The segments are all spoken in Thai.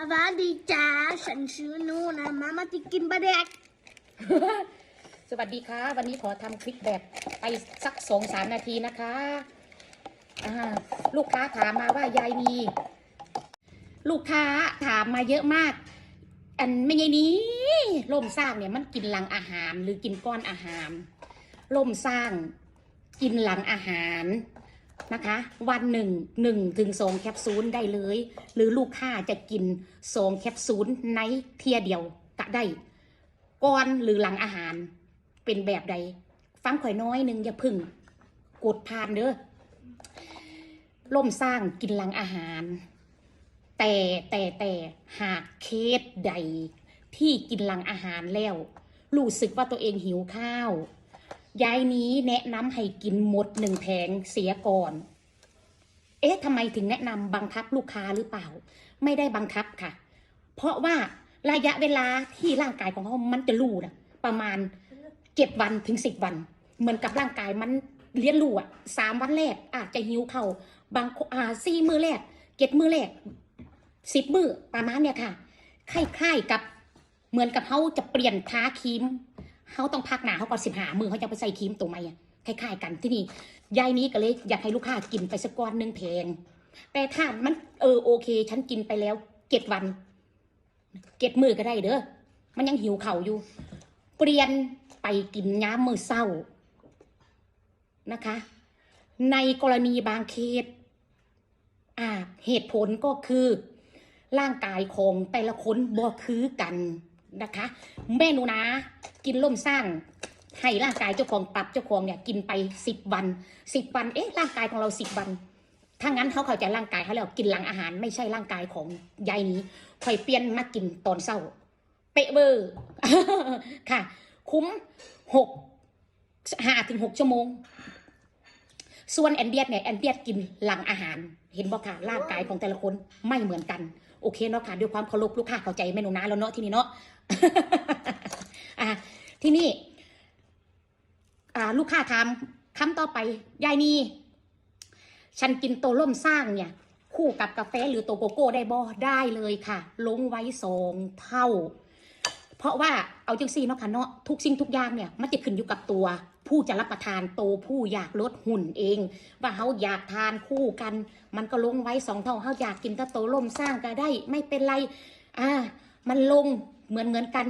สวัสดีจ้าฉันชื่อนูนะมามาติกินบะแดก สวัสดีค่ะ วันนี้ขอทำคลิปแบบไปสักสองสามนาทีนะคะอ่าลูกค้าถามมาว่ายายมี ลูกค้าถามมาเยอะมาก อันไม่ใช่นี้ล่มสร้างเนี่ยมันกินหลังอาหารหรือกินก้อนอาหารล่มสร้างกินหลังอาหาร นะคะ วันหนึ่งหนึ่งถึงสองแคปซูลได้เลย หรือลูกค้าจะกินสองแคปซูลในเทียเดียวก็ได้ก่อนหรือหลังอาหารเป็นแบบใด ฟังข่อยน้อยหนึ่งอย่าพึ่งกดผ่านเด้อล่มสร้างกินหลังอาหาร แต่แต่แต่หากเคสใดที่กินหลังอาหารแล้ว รู้สึกว่าตัวเองหิวข้าว ยายนี้แนะนำให้กินหมดหนึ่งแผงเสียก่อน เอ๊ะทำไมถึงแนะนำบังคับลูกค้าหรือเปล่า ไม่ได้บังคับค่ะ เพราะว่าระยะเวลาที่ร่างกายของเขามันจะรู้นะประมาณเจ็ดวันถึงสิบวัน เหมือนกับร่างกายมันเรียนรู้อะสามวันแรกอาจจะหิวเขา่าบางอ่าสี่มือแรกเจ็ดมือแรกสิบมือประมาณเนี่ยค่ะคล้ายๆกับเหมือนกับเขาจะเปลี่ยนทาครีม เขาต้องพักหนาเขาก่อนสิบหามือเขาจะไปใส่ครีมตัวใหม่อะคล้ายๆกันที่นี่ยายนี้ก็เลยอยากให้ลูกค้ากินไปสักก้อนหนึ่งแพงแต่ถ้ามันเออโอเค ฉันกินไปแล้วเจ็ดวันเก็ดมือก็ได้เด้อมันยังหิวเข่าอยู่ เปลี่ยนไปกินย้ำมือเศร้านะคะ ในกรณีบางเคสอ่าเหตุผลก็คือ ร่างกายของแต่ละคนบ่คือกัน นะคะแม่หนูนะ กินล่มสร้างให้ร่างกายเจ้าของปรับเจ้าของเนี่ยกินไปสิบวันสิบวัน เอ๊ะร่างกายของเราสิบวันถ้างั้นเขาเข้าใจร่างกายเขาแล้วกินหลังอาหารไม่ใช่ร่างกายของยายนี้ค่อยเปลี่ยนมากินตอนเศร้า เป๊ะเบอร์ค่ะ คุ้มหกห้าถึงหกชั่วโมง ส่วนแอนเดียสเนี่ยแอนเดียสกินหลังอาหาร เห็นบอกค่ะร่างกายของแต่ละคนไม่เหมือนกัน โอเคเนาะค่ะด้วยความเคารพลูกค้าเข้าใจแม่หนูนะแล้วเนาะที่นี่เนาะอะที่นี่อ่าลูกค้าถามคำต่อไปยายนีฉันกินโตล่มสร้างเนี่ย คู่กับกาแฟหรือโตโกโก้ได้บ่ได้เลยค่ะ ลงไว้สองเท่า เพราะว่าเอาจังซี่เนาะค่ะเนาะทุกสิ่งทุกอย่างเนี่ยมันจะขึ้นอยู่กับตัว ผู้จะรับประทานโตผู้อยากลดหุ่นเอง ว่าเขาอยากทานคู่กัน มันก็ลงไว้สองเท่าเขาอยากกินแตะโตล่มสร้างก็ได้ไม่เป็นไรอ่ามันลงเหมือนเหมือนกัน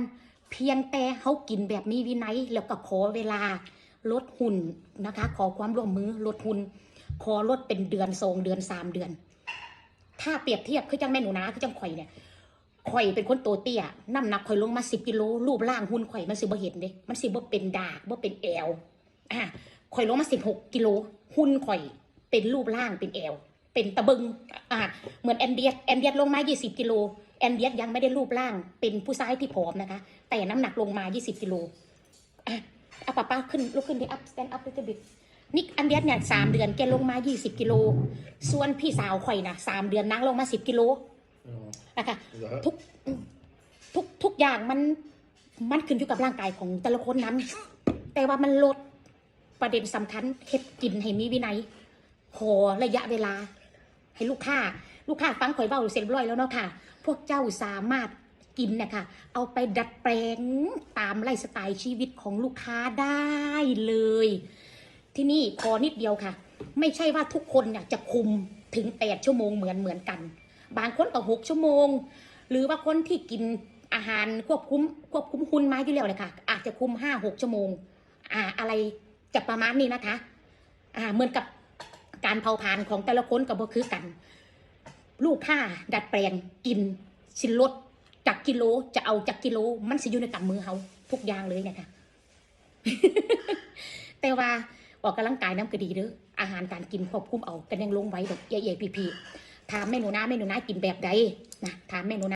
เพียงแต่เขากินแบบมีวินัยแล้วก็ขอเวลาลดหุ่นนะคะ ขอความร่วมมือลดหุ่นขอลดเป็นเดือนสองเดือนสามเดือน ถ้าเปรียบเทียบคือจังแม่หนูนะคือจังข่อยเนี่ย ข่อยเป็นคนโตเตี้ยน้ำหนักข่อยลงมาสิบกิโลรูปร่างหุ่นข่อยมันสิบ่เห็นเด้มันสิบ่เป็นดากบ่เป็นแอวอะข่อยลงมาสิบหกกิโลหุ่นข่อยเป็นรูปร่างเป็นแอวเป็นตะบึงอะเหมือนแอนเดียสแอนเดียสลงมายี่สิบกิโลแอนเดียสยังไม่ได้รูปร่าง เป็นผู้ชายที่ผอมนะคะ แต่น้ำหนักลงมายี่สิบกิโลอะเอาป้าป้าขึ้นลุกขึ้นดิ up stand up little bit นี่อันเดียสเนี่ยสามเดือนแกลงมา20กิโลส่วนพี่สาวข่อยนะสามเดือนนางลงมา10กิโล นะคะทุกทุกทุกอย่างมันมันขึ้นอยู่กับร่างกายของแต่ละคนนั้น แต่ว่ามันลดประเด็นสำคัญเฮ็ดกินให้มีวินัยขอระยะเวลา ให้ลูกค้า ลูกค้าฟังข่อยเบ้าเสร็จร้อยแล้วเนาะค่ะ พวกเจ้าสามารถกินนะคะเอาไปดัดแปลงตามไลฟ์สไตล์ชีวิตของลูกค้าได้เลย ที่นี่ขอนิดเดียวค่ะ ไม่ใช่ว่าทุกคนเนี่ยจะคุมถึงแปดชั่วโมงเหมือนเหมือนกัน บางคนก็หกชั่วโมง หรือว่าคนที่กินอาหารควบคุมควบคุมคุณมาอยู่แล้วเลยค่ะ อาจจะคุมห้าหกชั่วโมงอ่าอะไรจะประมาณนี้นะคะอ่าเหมือนกับการเผาผลาญของแต่ละคนกับบ่คือกัน ลูกค้าดัดแปลงกินสินลดจากกิโลจะเอาจากกิโล มันสิอยู่ในกำมือเขาทุกอย่างเลยเนะคะแต่ว่าออกกำลังกายน้ำก็ดีเด้ออาหารการกินควบคุมเอากันยังลงไว้แบบใหญ่ๆพี่ๆ ถามแม่หนูนาแม่หนูนากินแบบใดนะถามแม่หนูนา